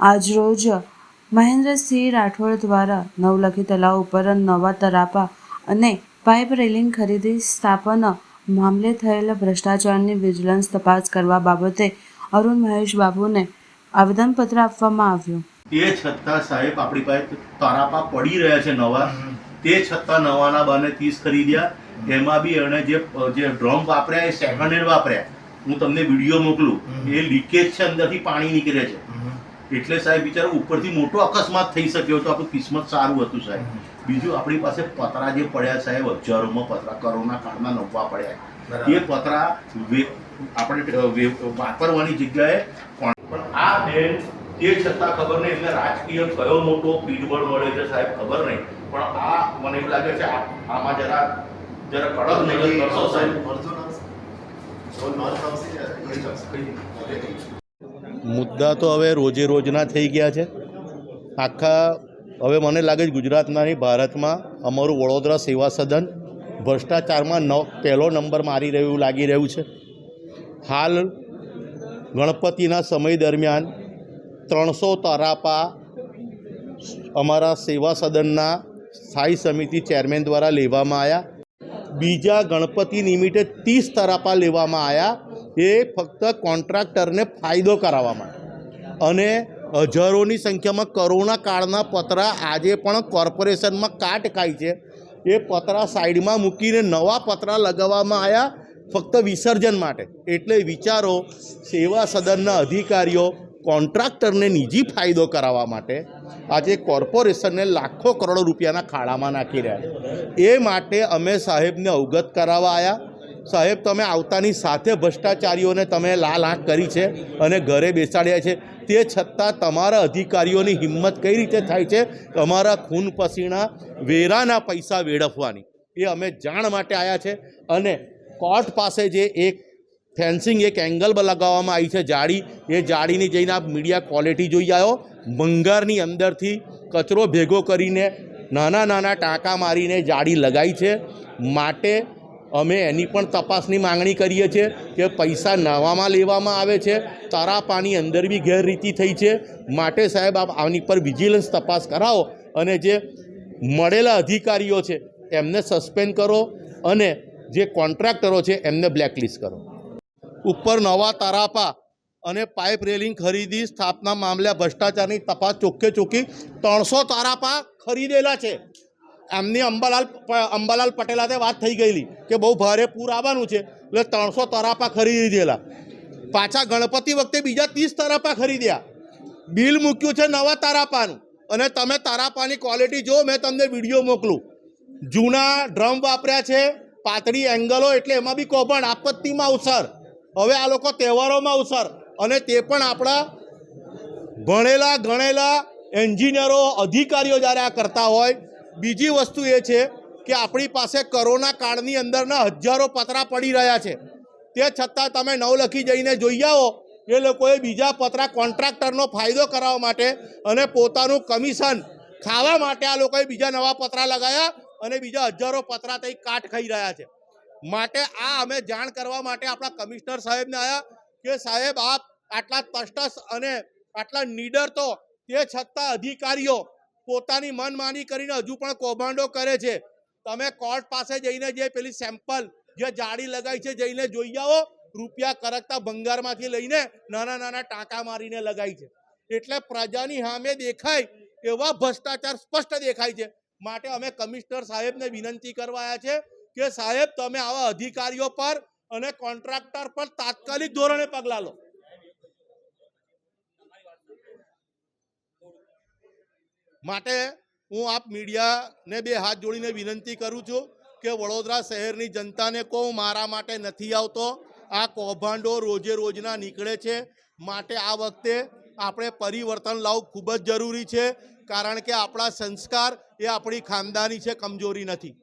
આજરોજ મહેન્દ્રસિંહ રાઠોડ દ્વારા નવલખી તળાવ ઉપર નવા તરાપા અને પાઇપ રેલિંગ ખરીદી સ્થાપન મામલે થયેલા ભ્રષ્ટાચારની વિજિલન્સ તપાસ કરવા બાબતે અરુણ મહેશ બાબુને આવેદનપત્ર આપવામાં આવ્યું. તે છતાં સાહેબ આપણી પાસે તારાપા પડી રહ્યા છે નવા. તે છતાં નવાના બાને ત્રીસ ખરીદ્યા. એમાં બી એણે જે જે ડ્રમ વાપર્યા એ સેકન્ડ હેન્ડ વાપર્યા. હું તમને વીડિયો મોકલું. એ લીકેજ છે અંદરથી પાણી નીકળે છે. એટલે સાહેબ બિચારો ઉપરથી મોટો અકસ્માત થઈ શક્યો તો આપણું કિસ્મત સારું હતું સાહેબ બીજું આપણી પાસે પતરા જે પડ્યા સાહેબ હજારોમાં પતરા કરોના કાળમાં નવવા પડ્યા એ પતરા આપણે વાપરવાની જગ્યાએ પણ આ બેન તે છતાં ખબર નહીં એમને રાજકીય કયો મોટો પીઠબળ મળે છે સાહેબ ખબર નહીં પણ આ મને એવું લાગે છે આમાં જરા જરા કડક નહીં કરશો સાહેબ મુદ્દા તો હવે રોજે રોજના થઈ ગયા છે. આખા, હવે મને લાગે છે ગુજરાતના નહીં, ભારતમાં અમારું વડોદરા સેવા સદન ભ્રષ્ટાચારમાં ન પહેલો નંબર મારી રહ્યું, લાગી રહ્યું છે. હાલ ગણપતિના સમય દરમિયાન ત્રણસો તરાપા અમારા સેવા સદનના સ્થાયી સમિતિ ચેરમેન દ્વારા લેવામાં આવ્યા. બીજા ગણપતિ નિમિત્તે ત્રીસ તરાપા લેવામાં આવ્યા. એ ફક્ત કોન્ટ્રાક્ટરને ફાયદો કરાવવા માટે. અને હજારોની સંખ્યામાં કરોના કાળના પતરા આજે પણ કોર્પોરેશનમાં કાટ ખાય છે. એ પતરા સાઈડમાં મૂકીને નવા પતરા લગાવવામાં આવ્યા ફક્ત વિસર્જન માટે. એટલે વિચારો, સેવા સદનના અધિકારીઓ કોન્ટ્રાક્ટરને નિજી ફાયદો કરાવવા માટે આજે કોર્પોરેશનને લાખો કરોડો રૂપિયાના ખાડામાં નાખી રહ્યા એ માટે અમે સાહેબને અવગત કરાવવા આવ્યા સાહેબ, તમે આવતાની સાથે ભ્રષ્ટાચારીઓને તમે લાલ આંખ કરી છે અને ઘરે બેસાડ્યા છે. તે છતાં તમારા અધિકારીઓની હિંમત કઈ રીતે થાય છે? તમારા ખૂન પસીના, વેરાના પૈસા વેડફવાની. એ અમે જાણ માટે આવ્યા છે. અને કોર્ટ પાસે જે એક ફેન્સિંગ, એક એંગલ લગાવવામાં આવી છે જાળી, એ જાળીની જઈને આપ મીડિયા ક્વોલિટી જોઈ આવ્યો ભંગારની અંદરથી કચરો ભેગો કરીને નાના નાના ટાંકા મારીને જાળી લગાવી છે. માટે અમે એની પણ તપાસની માંગણી કરીએ છીએ કે પૈસા નવામાં લેવામાં આવે છે, તારાપાની અંદર બી ગેરરીતિ થઈ છે. માટે સાહેબ આપ આની પર વિજિલન્સ તપાસ કરાવો અને જે મળેલા અધિકારીઓ છે એમને સસ્પેન્ડ કરો અને જે કોન્ટ્રાક્ટરો છે એમને બ્લેકલિસ્ટ કરો. ઉપર નવા તારાપા અને પાઇપ રેલિંગ ખરીદી સ્થાપના મામલે ભ્રષ્ટાચારની તપાસ ચોખ્ખે ચોખ્ખી ત્રણસો તારાપા ખરીદેલા છે. એમની અંબાલાલ અંબાલાલ પટેલ સાથે વાત થઈ ગયેલી કે બહુ ભારે પૂર આવવાનું છે. એટલે ત્રણસો તરાપા ખરીદી દેલા પાછા ગણપતિ વખતે બીજા ત્રીસ તરાપા ખરીદ્યા. બિલ મૂક્યું છે નવા તારાપાનું. અને તમે તારાપાની ક્વોલિટી જો મેં તમને વીડિયો મોકલું. જૂના ડ્રમ વાપર્યા છે, પાતળી એંગલો એટલે એમાં બી કૌભાંડ, આપત્તિમાં અવસર હવે આ લોકો તહેવારોમાં અવસર અને તે પણ આપણા ભણેલા ગણેલા એન્જિનિયરો, અધિકારીઓ જ્યારે આ કરતા હોય બીજી વસ્તુ એ છે કે આપણી પાસે કોરોના કાળની અંદરના હજારો પતરા પડી રહ્યા છે. તે છતાં તમે નવલખી જઈને જોઈ આવો, એ લોકોએ બીજા પતરા કોન્ટ્રાક્ટરનો ફાયદો કરાવવા માટે અને પોતાનું કમિશન ખાવા માટે આ લોકોએ બીજા નવા પતરા લગાવ્યા અને બીજા હજારો પતરા તઈ કાટ ખાઈ રહ્યા છે. માટે આ અમે જાણ કરવા માટે આપણા કમિશનર સાહેબને આવ્યા કે સાહેબ, આપ આટલા તસ્ટસ અને આટલા નીડર તો તે છતાં અધિકારીઓ પોતાની મનમાની કરીને હજુ પણ કૌભાંડો કરે છે. તમે કોર્ટ પાસે જઈને જે પેલી સેમ્પલ જે જાળી લગાવી છે જઈને જોઈ આવો. રૂપિયા કરકતા ભંગારમાંથી લઈને નાના નાના ટાંકા મારીને લગાવી છે. એટલે પ્રજાની સામે દેખાય એવા ભ્રષ્ટાચાર સ્પષ્ટ દેખાય છે. માટે અમે કમિશનર સાહેબને વિનંતી કરવાયા છે કે સાહેબ, તમે આવા અધિકારીઓ પર અને કોન્ટ્રાક્ટર પર તાત્કાલિક ધોરણે પગલાં લો. માટે હું આપ મીડિયાને બે હાથ જોડીને વિનંતી કરું છું કે વડોદરા શહેરની જનતાને કહું મારા માટે નથી આવતો. આ કૌભાંડો રોજે રોજના નીકળે છે. માટે આ વખતે આપણે પરિવર્તન લાવવું ખૂબ જ જરૂરી છે. કારણ કે આપણા સંસ્કાર એ આપણી ખાનદાની છે, કમજોરી નથી.